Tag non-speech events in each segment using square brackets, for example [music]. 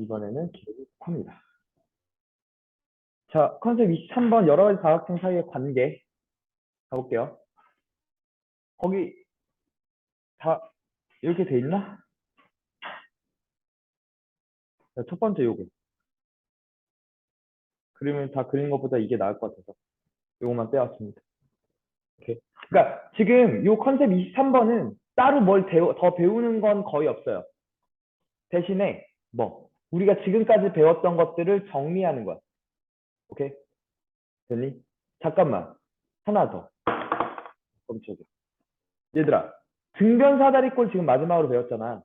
이번에는 기록을 합니다. 자, 컨셉 23번 여러 가지 사각형 사이의 관계 가볼게요. 거기 다 이렇게 돼 있나? 자, 첫 번째 요거. 그림을 다 그린 것보다 이게 나을 것 같아서 요것만 빼왔습니다. 이렇게. 그러니까 지금 요 컨셉 23번은 따로 뭘 배우, 더 배우는 건 거의 없어요. 대신에 뭐 우리가 지금까지 배웠던 것들을 정리하는 거야. 오케이? 됐니? 잠깐만. 하나 더. 멈춰줘. 얘들아, 등변사다리꼴 지금 마지막으로 배웠잖아.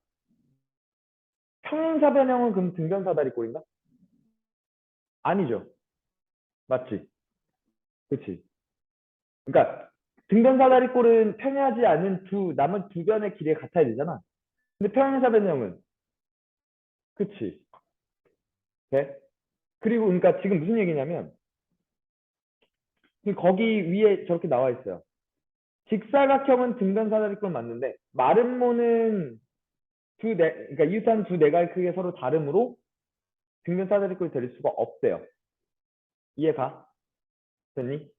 평행사 변형은 그럼 등변사다리꼴인가? 아니죠. 맞지? 그치? 그러니까 등변사다리꼴은 평행하지 않은 두 남은 두 변의 길이 같아야 되잖아. 근데 평행사 변형은 그치? 돼? 그리고 그러니까 지금 무슨 얘기냐면 거기 위에 저렇게 나와 있어요. 직사각형은 등변사다리꼴 맞는데 마름모는 두 네, 그러니까 이웃한 두 내각의 크기가 서로 다르므로 등변사다리꼴이 될 수가 없대요. 이해가? 됐니?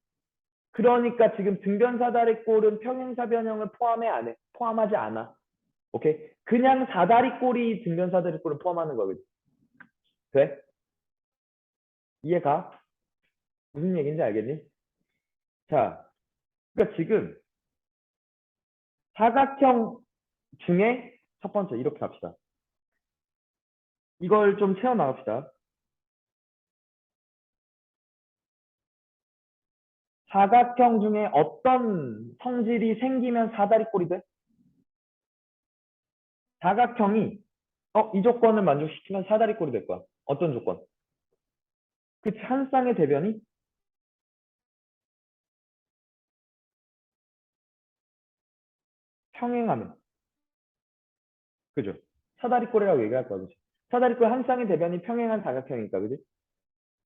그러니까 지금 등변사다리꼴은 평행사변형을 포함해 안 해. 포함하지 않아. 오케이? 그냥 사다리꼴이 등변사다리꼴을 포함하는 거거든. 돼? 이해가? 무슨 얘기인지 알겠니? 자, 그러니까 지금 사각형 중에 첫 번째 이렇게 합시다. 이걸 좀 채워 나갑시다. 사각형 중에 어떤 성질이 생기면 사다리꼴이 돼? 사각형이 어, 이 조건을 만족시키면 사다리꼴이 될 거야. 어떤 조건? 그치, 한 쌍의 대변이 평행하면. 그죠? 사다리꼴이라고 얘기할 거야, 그지? 사다리꼴 한 쌍의 대변이 평행한 사각형이니까, 그지?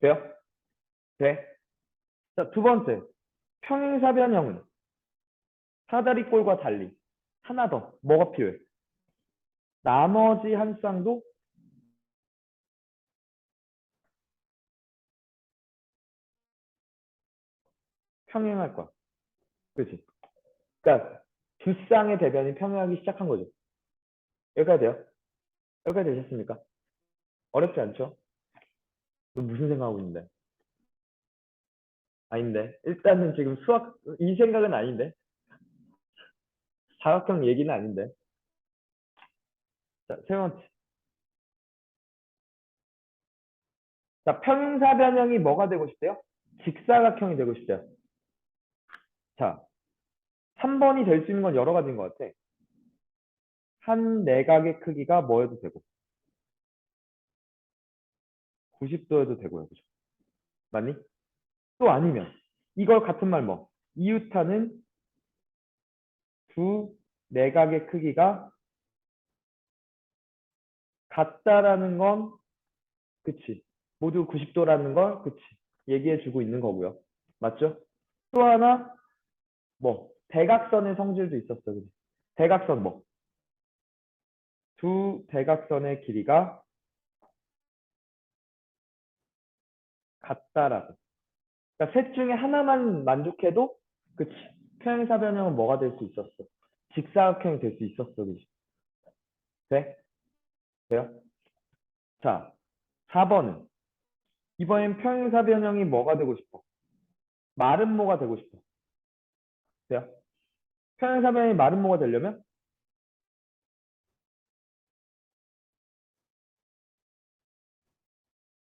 돼요? 돼? 자, 두 번째. 평행사변형은 사다리꼴과 달리 하나 더 뭐가 필요해? 나머지 한 쌍도 평행할 거야. 그렇지? 그러니까 두 쌍의 대변이 평행하기 시작한 거죠. 여기까지 돼요? 여기까지 되셨습니까? 어렵지 않죠? 너 무슨 생각하고 있는데? 아닌데. 일단은 지금 수학, 이 생각은 아닌데. 사각형 얘기는 아닌데. 자, 세 번째. 자, 평행사변형이 뭐가 되고 싶대요? 직사각형이 되고 싶대요. 자, 3번이 될 수 있는 건 여러 가지인 것 같아. 한 내각의 크기가 뭐여도 되고 90도여도 되고요. 그죠? 맞니? 또 아니면 이걸 같은 말 뭐? 이웃하는 두 내각의 크기가 같다라는 건 그치. 모두 90도라는 걸 그치. 얘기해 주고 있는 거고요. 맞죠? 또 하나 뭐 대각선의 성질도 있었어. 그치? 대각선 뭐? 두 대각선의 길이가 같다라고. 그러니까 셋 중에 하나만 만족해도 그치. 평행사 변형은 뭐가 될 수 있었어? 직사각형이 될 수 있었어. 그치? 돼? 돼요? 자, 4번은 이번엔 평행사 변형이 뭐가 되고 싶어? 마름모가 되고 싶어. 돼요? 평행사변형이 마름모가 되려면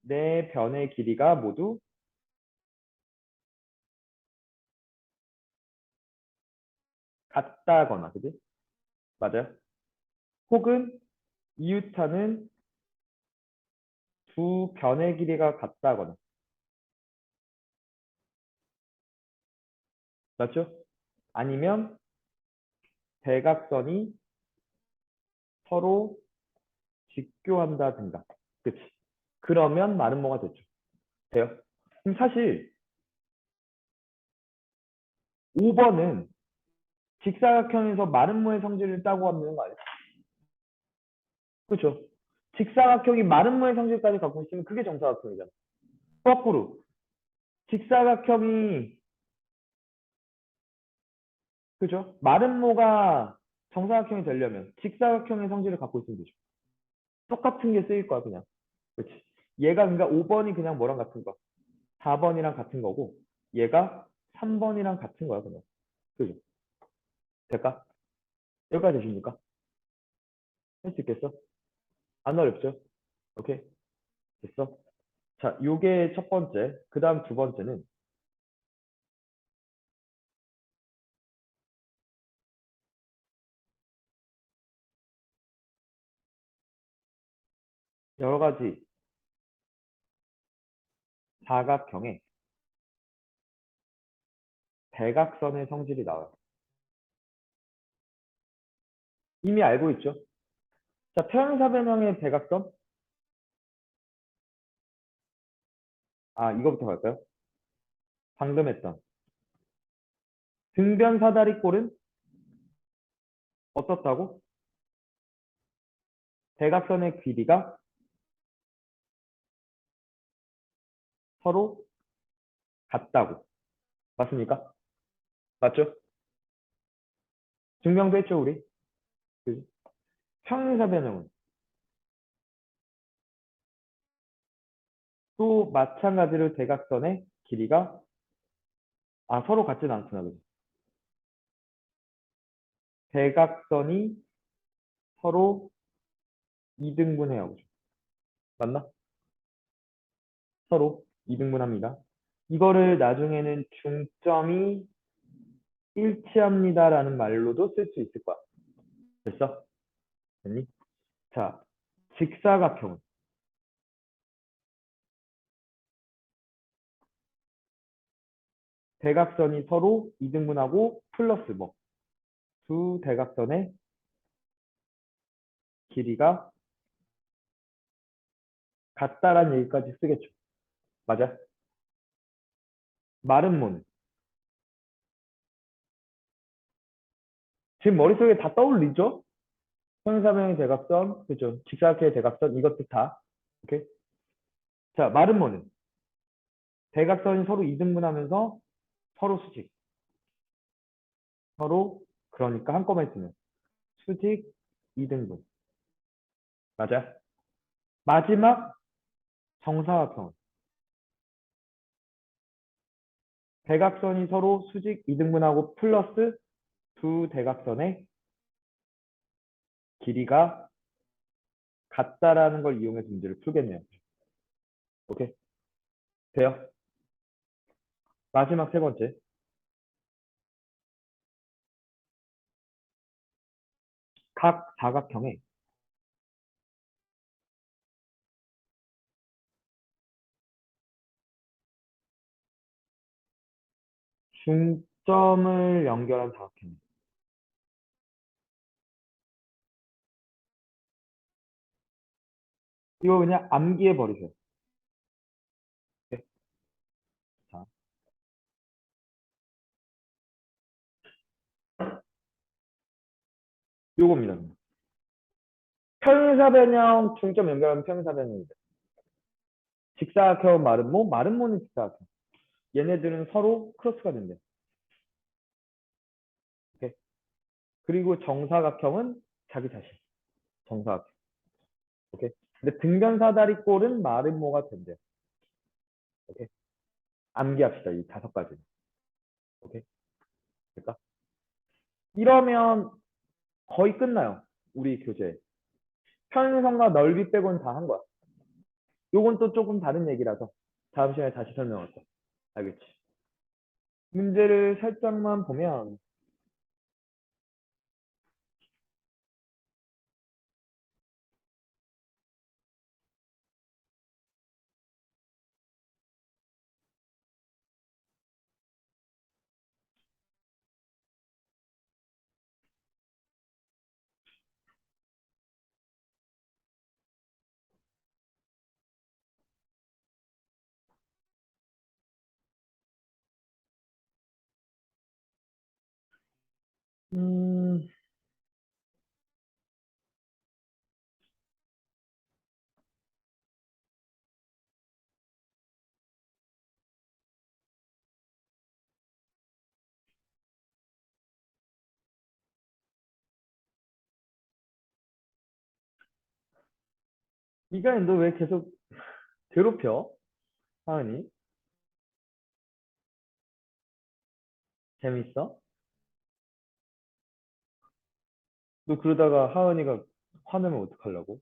네 변의 길이가 모두 같다거나, 그지? 맞아요? 혹은 이웃하는 두 변의 길이가 같다거나. 맞죠? 아니면 대각선이 서로 직교한다든가. 그치? 그러면 마름모가 됐죠. 돼요? 그럼 사실 5번은 직사각형에서 마름모의 성질을 따고 하는 거 아니에요? 그렇죠? 직사각형이 마름모의 성질까지 갖고 있으면 그게 정사각형이잖아. 거꾸로 직사각형이 그죠? 마름모가 정사각형이 되려면 직사각형의 성질을 갖고 있으면 되죠. 똑같은 게 쓰일 거야 그냥. 그렇지. 얘가 그러니까 5번이 그냥 뭐랑 같은 거? 4번이랑 같은 거고 얘가 3번이랑 같은 거야 그냥. 그죠? 될까? 여기까지 되십니까? 할 수 있겠어? 안 어렵죠? 오케이? 됐어? 자, 요게 첫 번째. 그 다음 두 번째는 여러 가지 사각형의 대각선의 성질이 나와요. 이미 알고 있죠? 자, 평행사변형의 대각선? 아, 이거부터 갈까요? 방금 했던 등변 사다리꼴은 어떻다고? 대각선의 길이가 서로 같다고. 맞습니까? 맞죠? 증명도 했죠, 우리? 그지? 평행사변형은 또 마찬가지로 대각선의 길이가 아 서로 같진 않구나 그지? 대각선이 서로 이등분해요 그죠? 맞나? 서로 이등분합니다. 이거를 나중에는 중점이 일치합니다라는 말로도 쓸 수 있을 거야. 됐어? 됐니? 자, 직사각형은 대각선이 서로 이등분하고 플러스 뭐 두 대각선의 길이가 같다라는 얘기까지 쓰겠죠. 맞아? 마름모는 지금 머릿속에 다 떠올리죠? 평행사변의 대각선, 그죠? 직사각형의 대각선, 이것도 다. 오케이? 자, 마름모는 대각선이 서로 이등분하면서 서로 수직. 서로 그러니까 한꺼번에 쓰면 수직 이등분. 맞아? 마지막 정사각형은 대각선이 서로 수직 이등분하고 플러스 두 대각선의 길이가 같다라는 걸 이용해서 문제를 풀겠네요. 오케이? 돼요? 마지막 세 번째. 각 사각형의 중점을 연결한 사각형. 이거 그냥 암기해 버리세요. 네. 자. 요겁니다. 평행사 변형 중점 연결하면 평행사 변형이다. 직사각형 마름모, 마름모는 직사각형. 얘네들은 서로 크로스가 된대. 오케이. 그리고 정사각형은 자기 자신. 정사각형. 오케이. 근데 등변사다리꼴은 마름모가 된대. 오케이. 암기합시다. 이 다섯 가지. 오케이. 될까? 이러면 거의 끝나요. 우리 교재. 편성과 넓이 빼고는 다한 거야. 요건 또 조금 다른 얘기라서 다음 시간에 다시 설명할 거야. 알겠지? 문제를 살짝만 보면 음, 이가인 너 왜 계속 괴롭혀? 하은이 재밌어? 너 그러다가 하은이가 화내면 어떡하려고?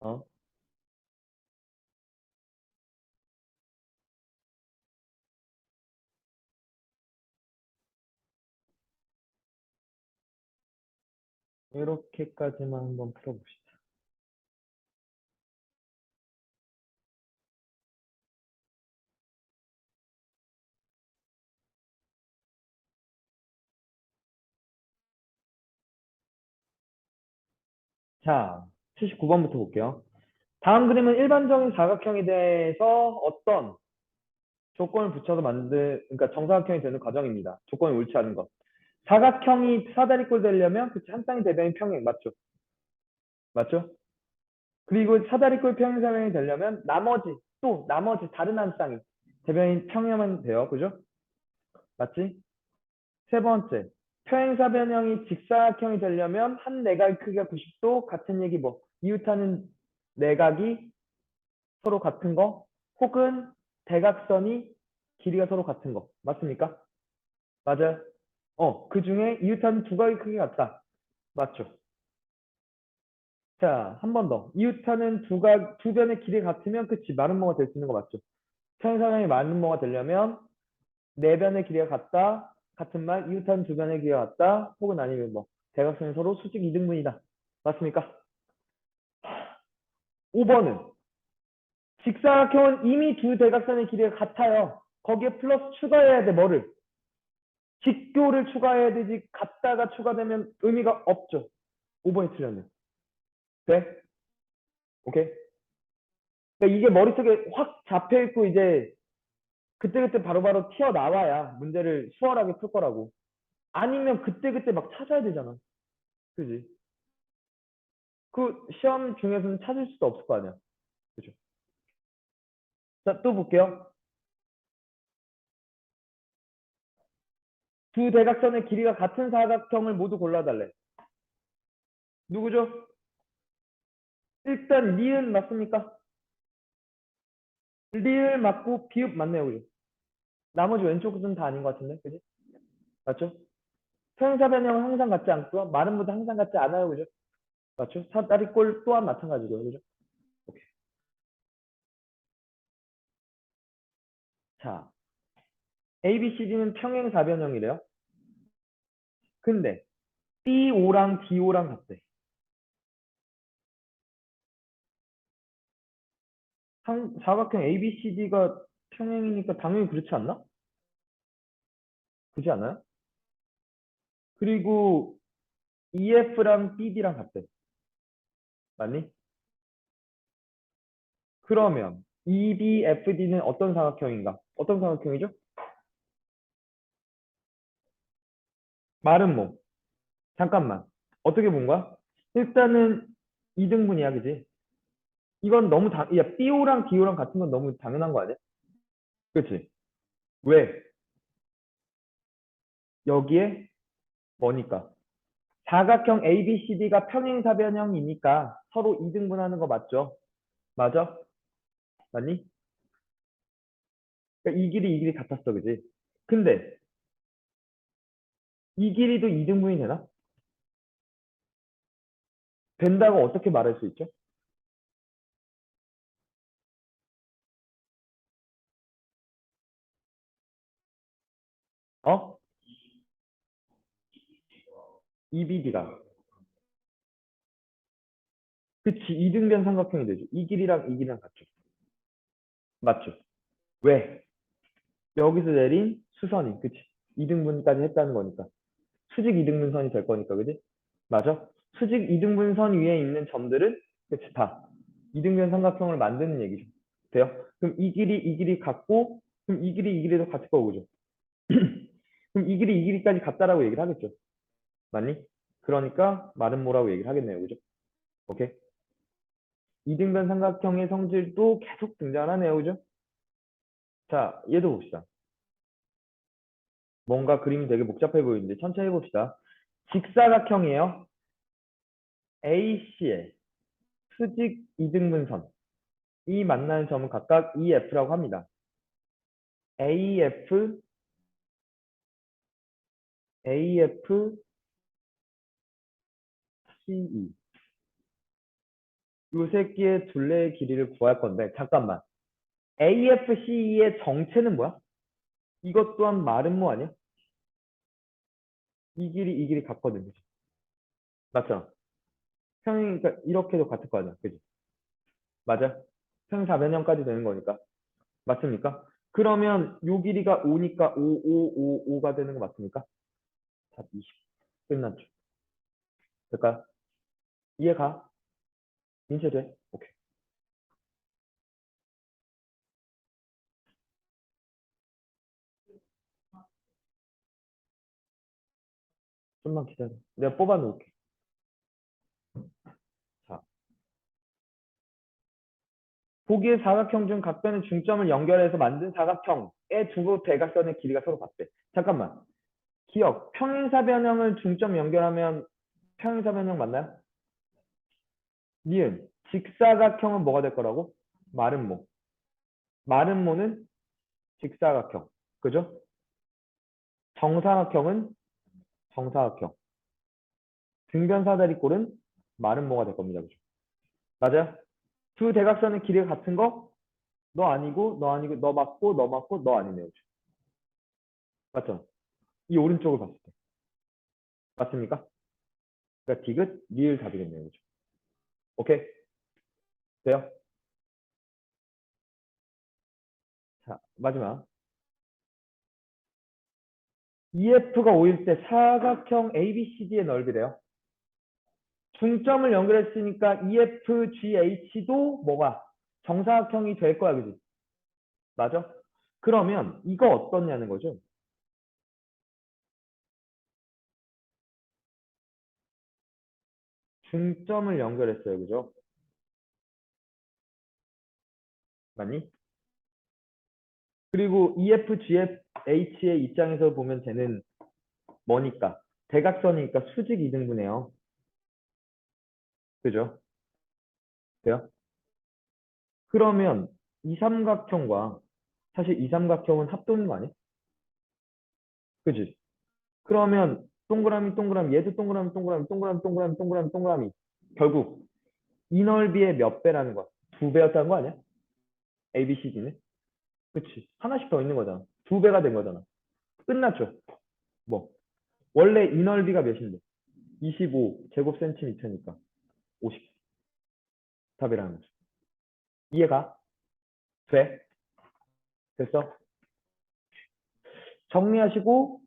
어? 이렇게까지만 한번 풀어봅시다. 자, 79번부터 볼게요. 다음 그림은 일반적인 사각형에 대해서 어떤 조건을 붙여서 만든, 그러니까 정사각형이 되는 과정입니다. 조건이 옳지 않은 것. 사각형이 사다리꼴 되려면 그치 한 쌍이 대변이 평행 맞죠? 맞죠? 그리고 사다리꼴 평행사변이 되려면 나머지 또 나머지 다른 한 쌍이 대변이 평행하면 돼요. 그죠? 맞지? 세 번째 평행사 변형이 직사각형이 되려면 한 내각 크기가 90도 같은 얘기 뭐 이웃하는 내각이 서로 같은 거 혹은 대각선이 길이가 서로 같은 거 맞습니까? 맞아요. 어, 그 중에 이웃하는 두 각의 크기가 같다. 맞죠? 자, 한 번 더. 이웃하는 두 각, 두 변의 길이가 같으면 그치 마른 모가 될 수 있는 거 맞죠? 평행사변이 마른 모가 되려면 네 변의 길이가 같다. 같은 말, 변의 길이가 같다. 혹은 아니면 뭐 대각선이 서로 수직 이등분이다. 맞습니까? 5번은 직사각형은 이미 두 대각선의 길이가 같아요. 거기에 플러스 추가해야 돼, 뭐를? 직교를 추가해야 되지, 같다가 추가되면 의미가 없죠. 5번이 틀렸네. 돼? 오케이? 그러니까 이게 머릿속에 확 잡혀있고 이제 그때그때 바로바로 튀어나와야 문제를 수월하게 풀 거라고. 아니면 그때그때 막 찾아야 되잖아. 그지? 그 시험 중에서는 찾을 수도 없을 거 아니야. 그죠? 자, 또 볼게요. 두 대각선의 길이가 같은 사각형을 모두 골라달래. 누구죠? 일단 리은 맞습니까? 리을 맞고 비읍 맞네요, 그죠? 나머지 왼쪽 끝은 다 아닌 것 같은데, 그지? 맞죠? 평행사 변형은 항상 같지 않고요. 마름모도 항상 같지 않아요, 그죠? 맞죠? 사다리 꼴 또한 마찬가지고요, 그죠? 오케이. 자, A, B, C, D는 평행 사 변형이래요. 근데 B5랑 D5랑 같대. 상, 사각형 ABCD가 평행이니까 당연히 그렇지 않나? 그렇지 않아요? 그리고 EF랑 BD랑 같대. 맞니? 그러면 EBFD는 어떤 사각형인가? 어떤 사각형이죠? 마름모. 잠깐만. 어떻게 본 거야? 일단은 2등분이야, 그지? 이건 너무 당, 야, B호랑 D호랑 같은 건 너무 당연한 거 아니야? 그치? 왜? 여기에 뭐니까? 사각형 ABCD가 평행사변형이니까 서로 2등분하는 거 맞죠? 맞아? 맞니? 그러니까 이 길이 이 길이 같았어, 그지? 근데 이 길이도 2등분이 되나? 된다고 어떻게 말할 수 있죠? EBD가. 그치, 이등변 삼각형이 되죠. 이 길이랑 이 길이랑 같죠. 맞죠? 왜? 여기서 내린 수선이, 그치? 2등분까지 했다는 거니까. 수직 2등분선이 될 거니까, 그지? 맞아? 수직 2등분선 위에 있는 점들은, 그치, 다. 2등변 삼각형을 만드는 얘기죠. 돼요? 그럼 이 길이, 이 길이 같고, 그럼 이 길이, 이 길이도 같을 거고, 그죠? [clears throat] 그럼 이 길이, 이 길이까지 같다라고 얘기를 하겠죠. 맞니? 그러니까 말은 뭐라고 얘기를 하겠네요. 그죠? 오케이? 이등변 삼각형의 성질도 계속 등장하네요. 그죠? 자, 얘도 봅시다. 뭔가 그림이 되게 복잡해 보이는데 천천히 해봅시다. 직사각형이에요. AC의 수직 이등분선 이 만나는 점은 각각 EF라고 합니다. AF AF CE 요 새끼의 둘레의 길이를 구할 건데 잠깐만 AFCE의 정체는 뭐야? 이것 또한 마름모 아니야? 이 길이 이 길이 같거든요. 맞죠? 평행 그러니까 이렇게도 같을 거 아니야, 그지? 맞아? 평행 사변형까지 되는 거니까 맞습니까? 그러면 요 길이가 5니까 5, 5, 5, 5가 되는 거 맞습니까? 답 20. 끝났죠. 될까요? 이해가? 인쇄돼? 오케이. 좀만 기다려. 내가 뽑아 놓을게. 자. 보기의 사각형 중 각변의 중점을 연결해서 만든 사각형의 두 대각선의 길이가 서로 같대. 잠깐만. 기억. 평행사 변형을 중점 연결하면 평행사 변형 맞나요? 니은. 직사각형은 뭐가 될 거라고? 마름모. 마름모는 직사각형. 그죠? 정사각형은 정사각형. 등변사다리꼴은 마름모가 될 겁니다. 그죠? 맞아요? 두 대각선의 길이가 같은 거? 너 아니고, 너 아니고, 너 맞고, 너 맞고, 너 아니네요. 그죠? 맞죠? 이 오른쪽을 봤을 때. 맞습니까? 그러니까 디귿, 리을 답이겠네요. 그죠? 오케이? 돼요? 자, 마지막. EF가 5일 때 사각형 ABCD의 넓이래요. 중점을 연결했으니까 EFGH도 뭐가 정사각형이 될 거야, 그지? 맞아? 그러면 이거 어떻냐는 거죠? 중점을 연결했어요, 그죠? 맞니? 그리고 E EFGH의 입장에서 보면 쟤는 뭐니까? 대각선이니까 수직 이등분해요. 그죠? 돼요? 그러면 이 삼각형과 사실 이 삼각형은 합동인 거 아니야? 그지? 그러면 동그라미 동그라미 얘도 동그라미 동그라미 동그라미 동그라미 동그라미 동그라미 결국 이 넓이의 몇 배라는 거야? 두 배였다는 거 아니야? ABCD는? 그치 하나씩 더 있는 거잖아 두 배가 된 거잖아 끝났죠? 뭐 원래 이 넓이가 몇인데? 25 제곱 센티미터니까 50 답이라는 거죠 이해가? 돼? 됐어? 정리하시고